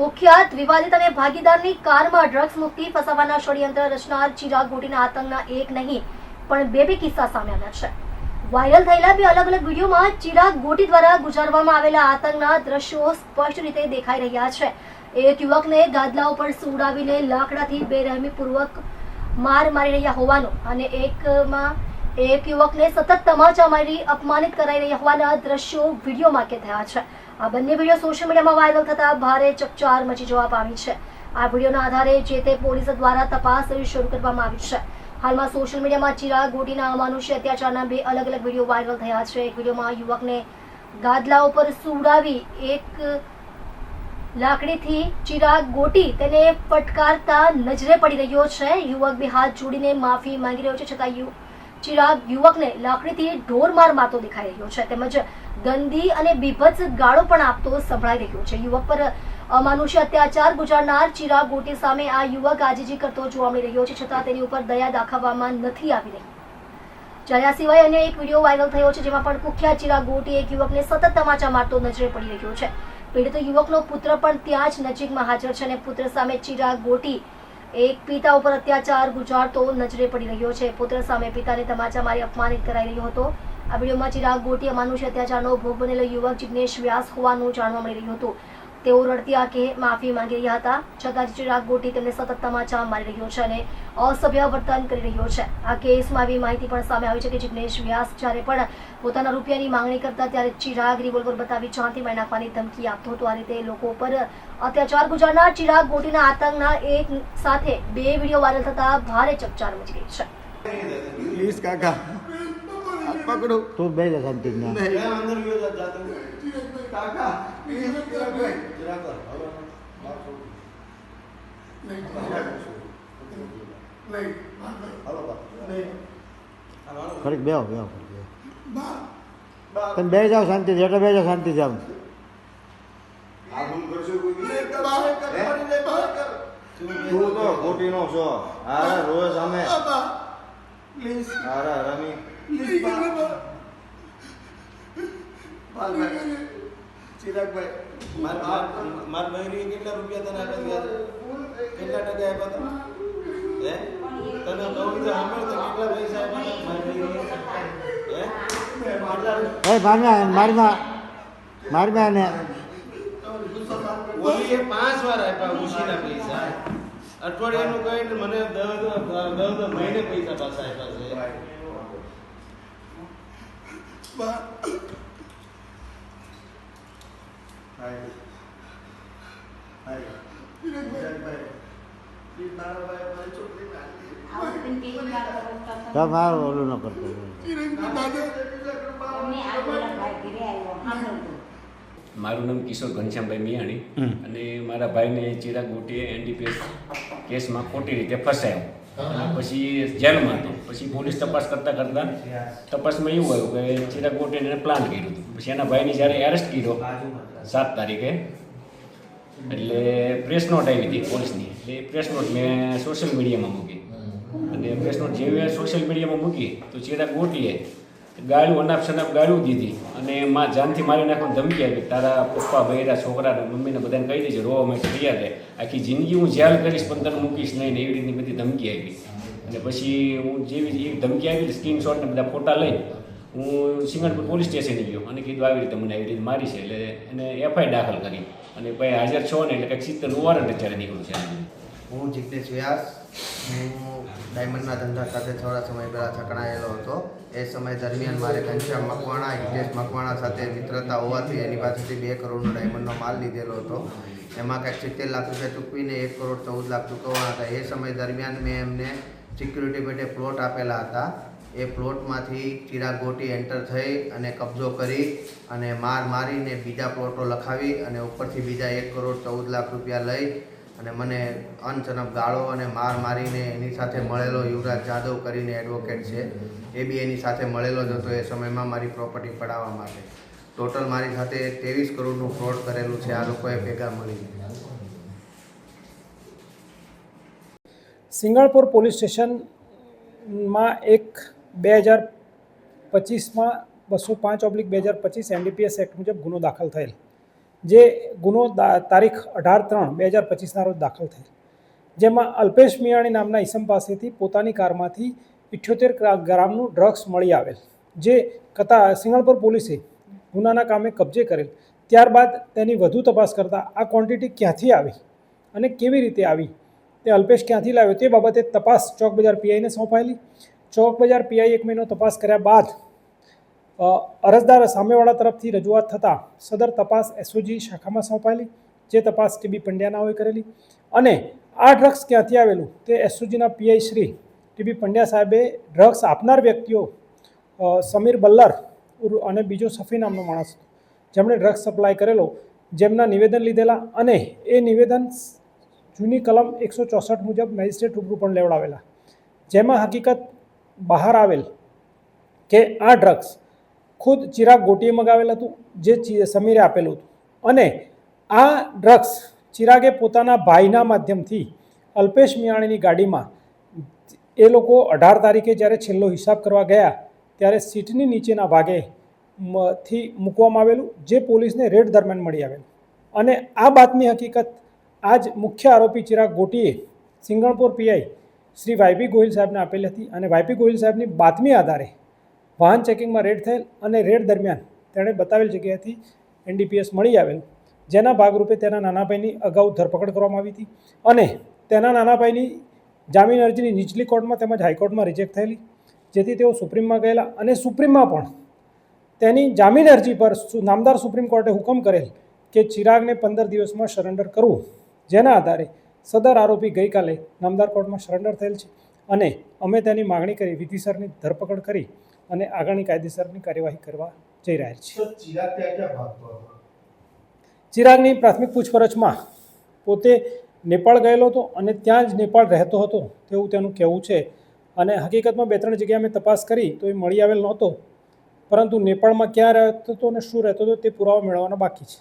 કુખ્યાત, વિવાદિત અને ભાગીદારની કારમાં ડ્રગ્સ મુક્તિ ફસાવાના ષડયંત્ર રચનાર ચિરાગ ગોટીના આતંકના એક નહીં, પણ બે બે કિસ્સા સામે આવ્યા છે. વાયરલ થયેલા બે અલગ અલગ વિડીયોમાં ચિરાગ ગોટી દ્વારા ગુજારવામાં આવેલા આતંકના દ્રશ્યો સ્પષ્ટ રીતે દેખાઈ રહ્યા છે. એક યુવકને ગાદલા ઉપર સુડાવીને લાકડાથી બેરહેમીપૂર્વક માર મારી રહ્યા હોવાનો અને એકમાં એક યુવકને સતત તમાચા મારી અપમાનિત કરાઈ રહ્યા હોવાના દ્રશ્યો વિડીયોમાં કે થયા છે. આ બંને વીડિયો સોશિયલ મીડિયામાં વાયરલ થતા ભારે ચકચાર મચી જવા પામી છે. આ વિડીયોના આધારે જે તે પોલીસ દ્વારા તપાસ શરૂ કરવામાં આવી છે. હાલમાં સોશિયલ મીડિયામાં ચિરાગ ગોટીના અમાનુષ્ય અત્યાચારના બે અલગ અલગ વીડિયો વાયરલ થયા છે. એક વિડીયોમાં યુવકને ગાદલા ઉપર સુવડાવી એક લાકડીથી ચિરાગ ગોટી તેને ફટકારતા નજરે પડી રહ્યો છે. યુવક બે હાથ જોડીને માફી માંગી રહ્યો છે છતાં યુ ચિરાગ યુવકને લાકડીથી ઢોર માર મારતો દેખાઈ રહ્યો છે. તેમજ ગંદી અને બીભત્સ ગાળો પણ આપતો સંભળાઈ રહ્યો છે. યુવક પર અમાનુષ્ય અત્યાચાર ગુજારનાર ચિરાગ ગોટી સામે આ યુવક આજીજી કરતો જોવા મળી રહ્યો છે, છતાં તેની ઉપર દયા દાખવવામાં નથી આવી રહી. જ્યારે સિવાય અન્ય એક વીડિયો વાયરલ થયો છે, જેમાં પણ કુખ્યાત ચિરાગ ગોટી એક યુવકને સતત તમાચા મારતો નજરે પડી રહ્યો છે. પીડિત યુવકનો પુત્ર પણ ત્યાં જ નજીકમાં હાજર છે અને પુત્ર સામે ચિરાગ ગોટી એક પિતા ઉપર અત્યાચાર ગુજારતો નજરે પડી રહ્યો છે. પુત્ર સામે પિતાને તમાચા મારી અપમાનિત કરાઈ રહ્યો હતો. આ વિડીયોમાં ચિરાગ ગોટી અમાનુષ્ય અત્યાચારનો ભોગ બનેલો યુવક જિગ્નેશ વ્યાસ હોવાનું જાણવા મળી રહ્યું હતું. તેઓ રડતી આંખે માફી માંગી રહ્યા હતા. છતાં ચિરાગ ગોટી તેમને સતત તમાચા મારી રહ્યો છે અને અસભ્ય વર્તન કરી રહ્યો છે. આ કેસમાં આવી માહિતી પણ સામે આવી છે કે જિગ્નેશ વ્યાસ જ્યારે પણ પોતાના રૂપિયાની માંગણી કરતા ત્યારે ચિરાગ રિવોલ્વર બતાવી ચાંથી મારી નાખવાની ધમકી આપતો હતો. આ રીતે લોકો પર અત્યાચાર ગુજારનાર ચિરાગ ગોટીના આતંકના એક સાથે બે વીડિયો વાયરલ થતા ભારે ચકચાર મચી ગઈ છે. પકડો. તું બે જા શાંતિ ના. ખરેખ બે બે તમે બે જાઓ શાંતિ એટલે બે જાઓ શાંતિ હે? કર. તું તો ખોટીનો છો. હારે રોજ અમે. પ્લીઝ. હારે રમી. પ્લીઝ ચિરાગભાઈ માર માર માર બહેરી કેટલા રૂપિયા તને આપ્યા ગયા કેટલા ટકા આપ્યા હતા હે તને કહું તો સાંભળ તો કેટલા પૈસા આપ્યા? હે એ મારના મારમાં મારમાં ને. ઓલીએ પાંચ વાર આપ્યા ઉશીના પૈસા. અઠવાડિયાનું કહીને મને દસ દસ દસ દસ મહિને પૈસા પાછા આપ્યા છે. બા hai. Hai. પ્લીઝ મારા ઓલું ન કરતો નામ કિશોર ઘનશ્યામભાઈ મિયાણી અને મારા ભાઈને ચિરાગ ગોટીએ એનડીપીએસ કેસમાં ખોટી રીતે ફસાયો પછી જેલમાં હતો. પછી પોલીસ તપાસ કરતાં કરતાં તપાસમાં એવું આવ્યું કે ચિરાગ ગોટેને એને પ્લાન કર્યું હતું. પછી એના ભાઈને જ્યારે એરેસ્ટ કર્યો સાત તારીખે એટલે પ્રેસ નોટ આવી હતી પોલીસની. એટલે એ પ્રેસ નોટ મેં સોશિયલ મીડિયામાં મૂકી. અને પ્રેસ નોટ જેવી સોશિયલ મીડિયામાં મૂકી તો ચિરાગ ગોટીએ ગાળું અનાપ શનાપ ગાળું દીધી. અને માં જાનથી મારી નાખવાની ધમકી આપી. તારા પપ્પા ભૈરા છોકરા મમ્મીને બધાને કહી દેજે, રોવા માટે તૈયાર રહે. આખી જિંદગી હું જેલ કરીશ પણ તને મૂકીશ નહીં, ને એવી રીતની બધી ધમકી આપી. અને પછી હું જેવી એ ધમકી આવી સ્ક્રીન શોટ ને બધા ફોટા લઈ હું સિંગણપુર પોલીસ સ્ટેશને ગયો. અને કીધું આવી રીતે મને આવી રીતે મારી છે. એટલે એને એફઆઈ દાખલ કરી. અને ભાઈ હાજર છો ને એટલે કંઈક સિત્તેરનું વોરંટ અત્યારે નીકળ્યું છે. હું જિગ્નેશ વ્યાસ. હું ડાયમંડના ધંધા સાથે થોડા સમય પહેલાં સંકળાયેલો હતો. એ સમય દરમિયાન મારે ઘનશ્યામ મકવાણા હિતેશ મકવાણા સાથે મિત્રતા હોવાથી એની પાસેથી બે કરોડનો ડાયમંડનો માલ લીધેલો હતો. એમાં કંઈક સિત્તેર લાખ રૂપિયા ચૂકવીને એક કરોડ ચૌદ લાખ ચૂકવવાના હતા. એ સમય દરમિયાન મેં એમને સિક્યુરિટી પેટે પ્લોટ આપેલા હતા. એ પ્લોટમાંથી ચિરાગ ગોટી એન્ટર થઈ અને કબજો કરી અને માર મારીને બીજા પ્લોટો લખાવી અને ઉપરથી બીજા એક કરોડ ચૌદ લાખ રૂપિયા લઈ અને મને અનચનપ ગાળો અને માર મારીને એની સાથે મળેલો યુવરાજ જાદવ કરીને એડવોકેટ છે. એ બી એની સાથે મળેલો જ હતો એ સમયમાં મારી પ્રોપર્ટી પડાવવા માટે. ટોટલ મારી સાથે ત્રેવીસ કરોડનું ફ્રોડ કરેલું છે. આ લોકોએ ભેગા મળીને. સિંગાળપુર પોલીસ સ્ટેશનમાં એક બે હજાર પચીસમાં બસો પાંચ ઓબ્લિક બે હજાર પચીસ એનડીપીએસ એક્ટ મુજબ ગુનો દાખલ થયેલ. જે ગુનો તારીખ અઢાર ત્રણ બે હજાર પચીસના રોજ દાખલ થયેલ. જેમાં અલ્પેશ મિયાણી નામના ઈસમ પાસેથી પોતાની કારમાંથી ઇઠ્યોતેર ગ્રામનું ડ્રગ્સ મળી આવેલ, જે કતા સિંગણપુર પોલીસે ગુનાના કામે કબજે કરેલ. ત્યારબાદ તેની વધુ તપાસ કરતાં આ ક્વોન્ટિટી ક્યાંથી આવી અને કેવી રીતે આવી, તે અલ્પેશ ક્યાંથી લાવ્યો તે બાબતે તપાસ ચોક બજાર પીઆઈને સોંપાયેલી. ચોક બજાર પીઆઈ એક મહિનો તપાસ કર્યા બાદ અરજદાર સામેવાળા તરફથી રજૂઆત થતાં સદર તપાસ એસઓજી શાખામાં સોંપાયેલી, જે તપાસ ટીબી પંડ્યાનાઓએ કરેલી અને આ ડ્રગ્સ ક્યાંથી આવેલું તે એસઓજીના પીઆઈ શ્રી ટીબી પંડ્યા સાહેબે ડ્રગ્સ આપનાર વ્યક્તિઓ સમીર બલ્લર અને બીજો સફી નામનો માણસ જેમણે ડ્રગ્સ સપ્લાય કરેલો, જેમના નિવેદન લીધેલા અને એ નિવેદન જૂની કલમ એકસો ચોસઠ મુજબ મેજિસ્ટ્રેટ રૂબરૂ પણ લેવડાવેલા. જેમાં હકીકત બહાર આવેલ કે આ ડ્રગ્સ ખુદ ચિરાગ ગોટીએ મગાવેલ હતું, જે સમીરે આપેલું હતું. અને આ ડ્રગ્સ ચિરાગે પોતાના ભાઈના માધ્યમથી અલ્પેશ મિયાણીની ગાડીમાં એ લોકો અઢાર તારીખે જ્યારે છેલ્લો હિસાબ કરવા ગયા, ત્યારે સીટની નીચેના ભાગે થી મૂકવામાં આવેલું, જે પોલીસને રેડ દરમિયાન મળી આવેલું. અને આ બાતમી હકીકત આજ મુખ્ય આરોપી ચિરાગ ગોટીએ સિંગણપુર પીઆઈ શ્રી વાયપી ગોહિલ સાહેબને આપેલી હતી. અને વાયપી ગોહિલ સાહેબની બાતમી આધારે વાહન ચેકિંગમાં રેડ થયેલ અને રેડ દરમિયાન તેણે બતાવેલ જગ્યાએથી એનડીપીએસ મળી આવેલ, જેના ભાગરૂપે તેના નાના ભાઈની અગાઉ ધરપકડ કરવામાં આવી હતી અને તેના નાના ભાઈની જામીન અરજીની નીચલી કોર્ટમાં તેમજ હાઈકોર્ટમાં રિજેક્ટ થયેલી, જેથી તેઓ સુપ્રીમમાં ગયેલા અને સુપ્રીમમાં પણ તેની જામીન અરજી પર નામદાર સુપ્રીમ કોર્ટે હુકમ કરેલ કે ચિરાગને પંદર દિવસમાં સરેન્ડર કરવું, જેના આધારે સદર આરોપી ગઈકાલે નામદાર કોર્ટમાં સરેન્ડર થયેલ છે અને અમે તેની માગણી કરી, વિધિસરની ધરપકડ કરી અને આગળની કાયદેસરની કાર્યવાહી કરવા જઈ રહ્યા હતો ચિરાગની પ્રાથમિક પૂછપરછમાં પોતે નેપાળ ગયેલો હતો અને ત્યાં જ નેપાળ રહેતો હતો તેવું તેનું કહેવું છે. અને હકીકતમાં બે ત્રણ જગ્યાએ મેં તપાસ કરી તો એ મળી આવેલ નહોતો. પરંતુ નેપાળમાં ક્યાં રહેતો હતો અને શું રહેતો હતો તે પુરાવા મેળવવાના બાકી છે.